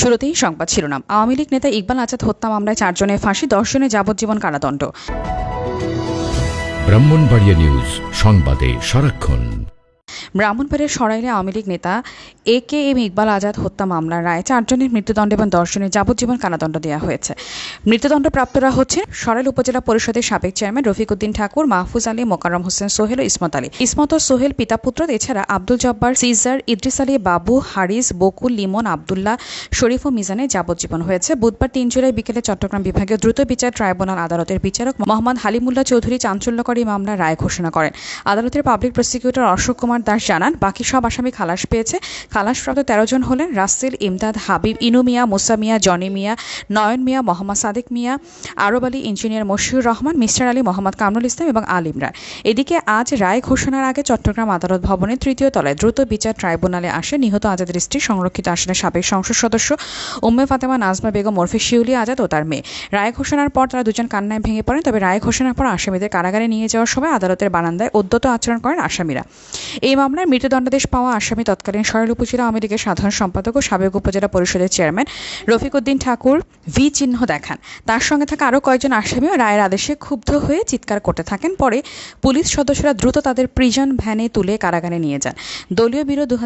শুরুতেই সংবাদ শিরোনাম। আওয়ামী লীগ নেতা ইকবাল আজাদ হত্যা মামলায় চারজনে ফাঁসি দশ জনের যাবজ্জীবন কারাদণ্ড। ব্রাহ্মণবাড়িয়া নিউজ, সংবাদে সারাক্ষণ। ব্রাহ্মণবাড়িয়ার সরাইলে আওয়ামী লীগ নেতা A K M Iqbal Azad হত্যা মামলার রায় চারজনের মৃত্যুদণ্ড এবং দর্শনের যাবজ্জীবন কারাদণ্ড দেওয়া হয়েছে। মৃত্যুদণ্ডপ্রাপ্তরা হচ্ছে সরাইল উপজেলা পরিষদের সাবেক চেয়ারম্যান রফিকউদ্দিন ঠাকুর, মাহফুজ আলী, মোকাররম হোসেন সোহেল ও ইসমত আলী। ইসমত ও সোহেল পিতা পুত্র এছাড়া আব্দুল জব্বার, সিজার, ইদ্রিস আলী, বাবু, হারিস, বকুল, লিমন, আবদুল্লাহ, শরীফ ও মিজানে যাবজ্জীবন হয়েছে। বুধবার তিন জুলাই বিকেলে চট্টগ্রাম বিভাগীয় দ্রুত বিচার ট্রাইব্যুনাল আদালতের বিচারক মোহাম্মদ হালিমুল্লাহ চৌধুরী চাঞ্চল্যকরী মামলার রায় ঘোষণা করেন। আদালতের পাবলিক প্রসিকিউটর অশোক কুমার দাস জানান, বাকি সব আসামি খালাস পেয়েছে। খালাসপ্রাপ্ত তেরো জন হলেন রাসেল ইমদাদ, হাবিব ইনু মিয়া, মুসা মিয়া, জনি মিয়া, নয়ন মিয়া, মোহাম্মদ সাদেক মিয়া, আরব আলী ইঞ্জিনিয়ার মশিউর রহমান, মিস্টার আলী মোহাম্মদ কামরুল ইসলাম এবং আল ইমরান এদিকে আজ রায় ঘোষণার আগে চট্টগ্রাম আদালত ভবনের তৃতীয় তলায় দ্রুত বিচার ট্রাইব্যুনালে আসে। নিহত আজাদের স্ত্রী সংরক্ষিত আসনের সাবেক সংসদ সদস্য উম্মে ফাতেমা, নাজমা বেগম ওরফে শিউলি আজাদ ও তার মেয়ে। রায় ঘোষণার পর তারা দুজন কান্নায় ভেঙে পড়েন, তবে রায় ঘোষণার পর আসামিদের কারাগারে নিয়ে যাওয়ার সময় আদালতের বারান্দায় উদ্যত আচরণ করেন আসামিরা। এই মামলায় মৃত্যুদণ্ডাদেশ পাওয়া আসামি তৎকালীন সরল উপজেলা আওয়ামী লীগের সাধারণ সম্পাদক ও সাবেক উপজেলা পরিষদের চেয়ারম্যান রফিকউদ্দিন ঠাকুর ভি চিহ্ন দেখান। তার সঙ্গে থাকা আরও কয়েকজন আসামিও রায়ের আদেশে ক্ষুব্ধ হয়ে চিৎকার করতে থাকেন। পরে পুলিশ সদস্যরা দ্রুত তাদের প্রিজন ভ্যানে তুলে কারাগারে নিয়ে যান। দলীয় বিরোধ দু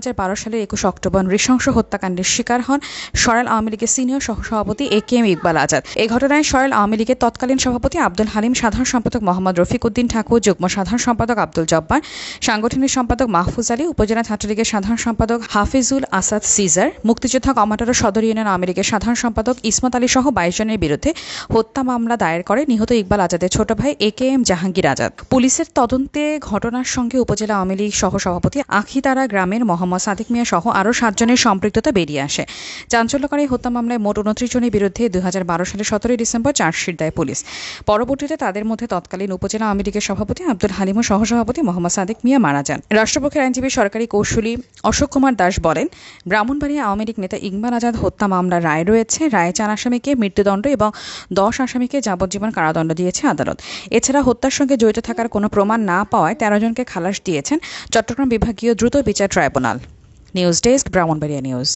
সালের একুশ অক্টোবর নৃশংস হত্যাকাণ্ডের শিকার হন সরাইল আওয়ামী লীগের সিনিয়র সহসভাপতি A K M Iqbal Azad. এই ঘটনায় সরাইল আওয়ামী লীগের তৎকালীন সভাপতি আব্দুল হালিম, সাধারণ সম্পাদক মোহাম্মদ রফিকউদ্দিন ঠাকুর, যুগ্ম সাধারণ সম্পাদক আব্দুল জব্বার, সাংগঠনিক সম্পাদক মাহফুজ আলী, উপজেলা ছাত্রলীগের সাধারণ সম্পাদক হাফিজুল আসাদ সিজার, মুক্তিযোদ্ধা কমান্ডার সদর ইউনিয়ন আওয়ামী লীগের সাধারণ সম্পাদক ইসমত আলী সহ বাইশ জনের বিরুদ্ধে হত্যা মামলা দায়ের করে নিহত ইকবাল আজাদের ছোট ভাই A K M Jahangir Azad. পুলিশের তদন্তে ঘটনার সঙ্গে উপজেলা আওয়ামী লীগ সহ সভাপতি আখিতারা গ্রামের মোহাম্মদ সাদিক মিয়া সহ আরও সাতজনের সম্পৃক্ততা বেরিয়ে আসে। চাঞ্চল্যকারী হত্যা মামলায় মোট উনত্রিশ জনের বিরুদ্ধে দু হাজার বারো সালের সতেরোই ডিসেম্বর চার্জশিট দেয় পুলিশ। পরবর্তীতে তাদের মধ্যে তৎকালীন উপজেলা আওয়ামী লীগের সভাপতি আব্দুল হালিম সহসভাপতি মোহাম্মদ সাদিক মিয়া মারা যান। রাষ্ট্রপক্ষের আইনজীবী সরকারি কৌশলী অশোক কুমার দাস বলেন, ব্রাহ্মণবাড়িয়া আওয়ামী লীগ নেতা ইকবাল আজাদ হত্যা মামলার রায় রয়েছে। রায়ে চার আসামিকে মৃত্যুদণ্ড এবং দশ আসামিকে যাবজ্জীবন কারাদণ্ড দিয়েছে আদালত। এছাড়া হত্যার সঙ্গে জড়িত থাকার কোনো প্রমাণ না পাওয়ায় তেরো জনকে খালাস দিয়েছেন চট্টগ্রাম বিভাগীয় দ্রুত বিচার tribunal. News desk, Brahmanbaria news.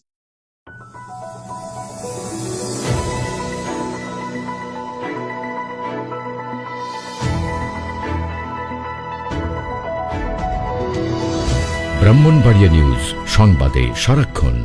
Brahmanbaria news সংবাদে সারাক্ষণ।